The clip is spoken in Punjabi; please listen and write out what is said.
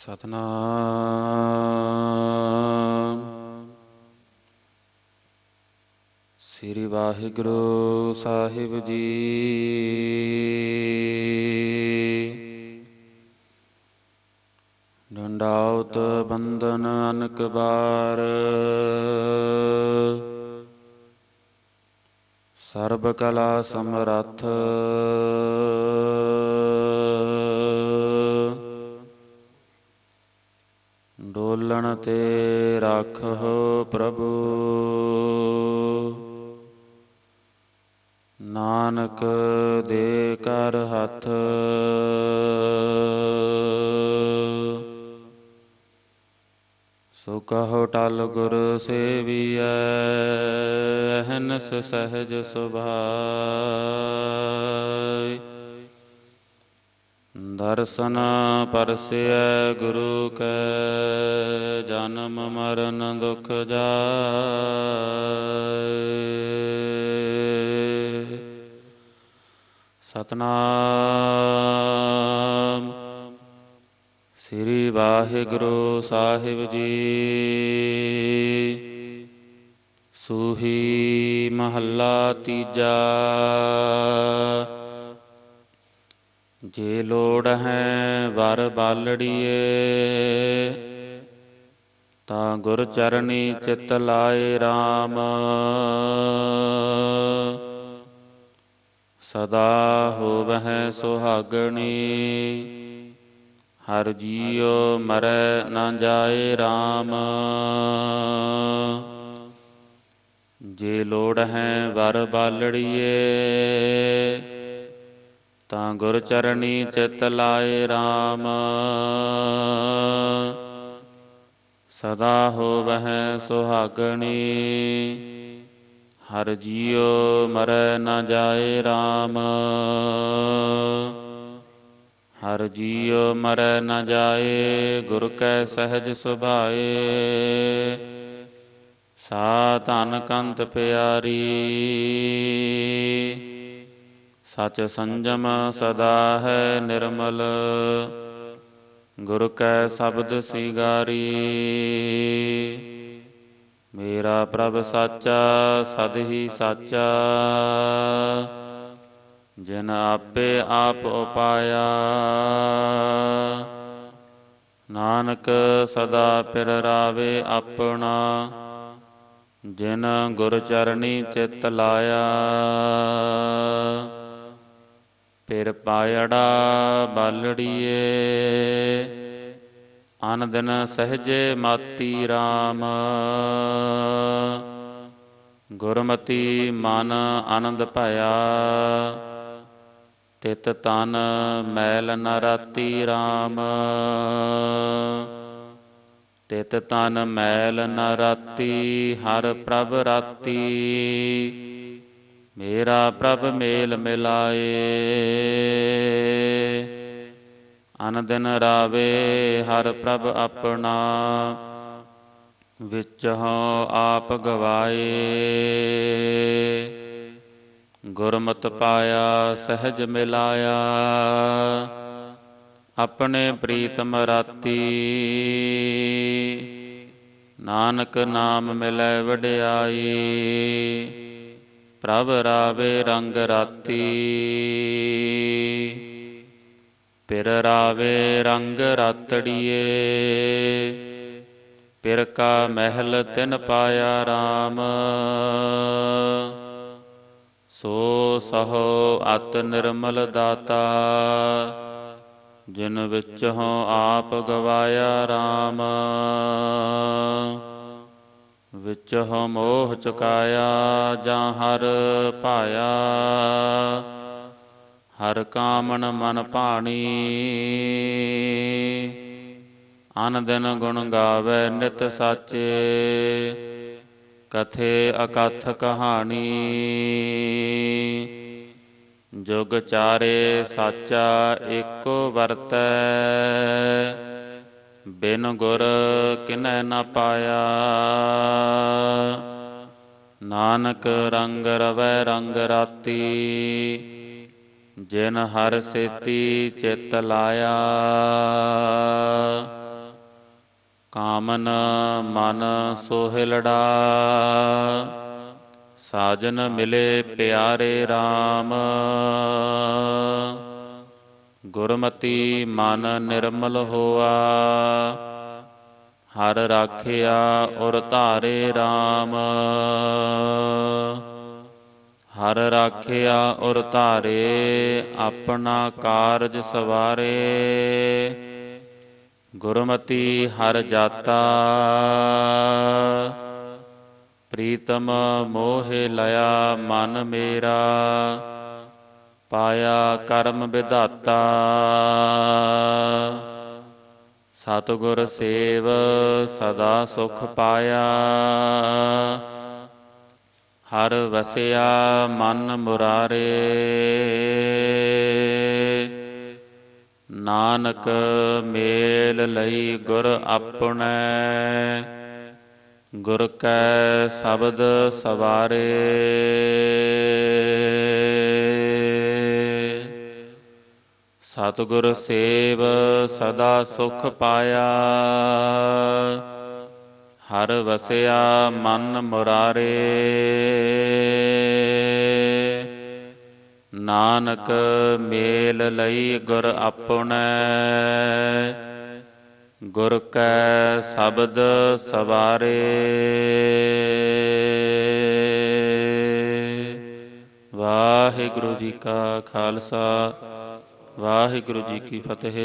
ਸਤਨਾਮ। ਸ੍ਰੀ ਵਾਹਿਗੁਰੂ ਸਾਹਿਬ ਜੀ। ਡੰਡਾਉਤ ਬੰਦਨ ਅਨਕ ਬਾਰ। ਸਰਬ ਕਲਾ ਸਮਰੱਥ। ਤੇ ਰਾਖੋ ਪ੍ਰਭੂ। ਨਾਨਕ ਦੇ ਕਰ ਹੱਥ। ਸੋ ਕਹੋ ਟਲ ਗੁਰ ਸੇਵੀਐ, ਅਹਨਸ ਸਹਿਜ ਸੁਭਾਇ। ਦਰਸ਼ਨ ਪਰਸੈ ਗੁਰੂ ਕੈ, ਜਨਮ ਮਰਨ ਦੁਖ ਜਾਏ। ਸਤਨਾਮ। ਸ੍ਰੀ ਵਾਹਿਗੁਰੂ ਸਾਹਿਬ ਜੀ। ਸੂਹੀ ਮਹੱਲਾ ਤੀਜਾ। ਜੇ ਲੋੜ ਹੈ ਵਰ ਬਾਲੜੀਏ, ਤਾਂ ਗੁਰ ਚਰਣੀ ਚਿਤ ਲਾਏ RAM ਸਦਾ ਹੋਵਹਿ ਸੁਹਾਗਣੀ, ਹਰ ਜੀਉ ਮਰੈ ਨਾ ਜਾਏ RAM ਜੇ ਲੋੜ ਹੈ ਵਰ ਬਾਲੜੀਏ ਤਾਂ ਗੁਰ ਚਰਣੀ ਚਿਤ ਲਾਏ RAM ਸਦਾ ਹੋਵਹਿ ਸੁਹਾਗਣੀ, ਹਰ ਜੀਉ ਮਰੈ ਨਾ ਜਾਏ RAM ਹਰ ਜੀਉ ਮਰੈ ਨ ਜਾਏ, ਗੁਰ ਕੈ ਸਹਿਜ ਸੁਭਾਏ। ਸਾ ਧਨ ਕੰਤ ਪਿਆਰੀ। ਸਚ ਸੰਜਮ ਸਦਾ ਹੈ ਨਿਰਮਲ। ਗੁਰ ਕੈ ਸ਼ਬਦ ਸਿਗਾਰੀ। ਮੇਰਾ ਪ੍ਰਭ ਸਾਚਾ, ਸਦ ਹੀ ਸਾਚਾ। ਜਿਨ ਆਪੇ ਆਪ ਉਪਾਇਆ। ਨਾਨਕ ਸਦਾ ਪਿਰ ਰਾਵੇ ਆਪਣਾ। ਜਿਨ ਗੁਰ ਚਰਣੀ ਚਿਤ ਲਾਇਆ। ਫਿਰ ਪਾਇੜਾ ਬਾਲੜੀਏ। ਅਨ ਦਿਨ ਸਹਜੇ ਮਾਤੀ RAM ਗੁਰਮਤੀ ਮਨ ਆਨੰਦ ਭਇਆ। ਤਿਤ ਤਨ ਮੈਲ ਨ ਰਾਤੀ RAM ਤਿਤ ਤਨ ਮੈਲ ਨ ਰਾਤੀ ਹਰ ਪ੍ਰਭ ਰਾਤੀ। ਮੇਰਾ ਪ੍ਰਭ ਮੇਲ ਮਿਲਾਏ। ਅਨ ਰਾਵੇ ਹਰ ਪ੍ਰਭ ਆਪਣਾ, ਵਿੱਚ ਹਉ ਆਪ ਗਵਾਏ। ਗੁਰਮਤ ਪਾਇਆ, ਸਹਿਜ ਮਿਲਾਇਆ। ਆਪਣੇ ਪ੍ਰੀਤਮ ਰਾਤੀ, ਨਾਨਕ ਨਾਮ ਮਿਲੈ ਵਡਿਆਈ। ਪ੍ਰਭ ਰਾਵੇ ਰੰਗ ਰਾਤੀ। ਪਿਰ ਰਾਵੇ ਰੰਗ ਰਾਤੜੀਏ। ਪਿਰ ਕਾ ਮਹਿਲ ਤਿਨ ਪਾਇਆ RAM ਸੋ ਸਹੋ ਅਤ ਨਿਰਮਲ ਦਾਤਾ। ਜਿਨ ਵਿੱਚ ਹੋ ਆਪ ਗਵਾਇਆ RAM ਵਿੱਚ ਹੋ ਮੋਹ ਚੁਕਾਇਆ, ਜਾਂ ਹਰ ਪਾਇਆ ਹਰ ਕਾਮਨ ਮਨ ਭਾਣੀ। ਅਨ ਦਿਨ ਗੁਣ ਗਾਵੇ ਨਿਤ ਸਾਚੇ। ਕਥੇ ਅਕਥ ਕਹਾਣੀ। ਜੁਗ ਚਾਰੇ ਸਾਚਾ, ਏਕੋ ਵਰਤੈ। ਬਿਨ ਗੁਰ ਕਿਨੈ ਨ ਪਾਇਆ। ਨਾਨਕ ਰੰਗ ਰਵੈ ਰੰਗ ਰਾਤੀ, ਜਿਨ ਹਰ ਸੇਤੀ ਚਿਤ ਲਾਇਆ। ਕਾਮਨ ਮਨ ਸੋਹਿਲੜਾ ਸਾਜਨ ਮਿਲੇ ਪਿਆਰੇ RAM ਗੁਰਮਤੀ ਮਨ ਨਿਰਮਲ ਹੋਆ। ਹਰ ਰਾਖਿਆ ਔਰ ਧਾਰੇ RAM ਹਰ ਰਾਖਿਆ ਔਰ ਧਾਰੇ ਆਪਣਾ ਕਾਰਜ ਸਵਾਰੇ। ਗੁਰਮਤੀ ਹਰ ਜਾਤਾ। ਪ੍ਰੀਤਮ ਮੋਹਿ ਲਿਆ ਮਨ ਮੇਰਾ। ਪਾਇਆ ਕਰਮ ਵਿਧਾਤਾ। ਸਤਿਗੁਰ ਸੇਵ ਸਦਾ ਸੁਖ ਪਾਇਆ। ਹਰ ਵਸਿਆ ਮਨ ਮੁਰਾਰੇ। ਨਾਨਕ ਮੇਲ ਲਈ ਗੁਰ ਆਪਣੈ। ਗੁਰ ਕੈ ਸ਼ਬਦ ਸਵਾਰੇ। ਸਤਿਗੁਰ ਸੇਵ ਸਦਾ ਸੁਖ ਪਾਇਆ। ਹਰ ਵਸਿਆ ਮਨ ਮੁਰਾਰੇ। ਨਾਨਕ ਮੇਲ ਲਈ ਗੁਰ ਆਪਣੈ। ਗੁਰ ਕੈ ਸ਼ਬਦ ਸਵਾਰੇ। ਵਾਹਿਗੁਰੂ ਜੀ ਕਾ ਖਾਲਸਾ। ਵਾਹਿਗੁਰੂ ਜੀ ਕੀ ਫਤਿਹ।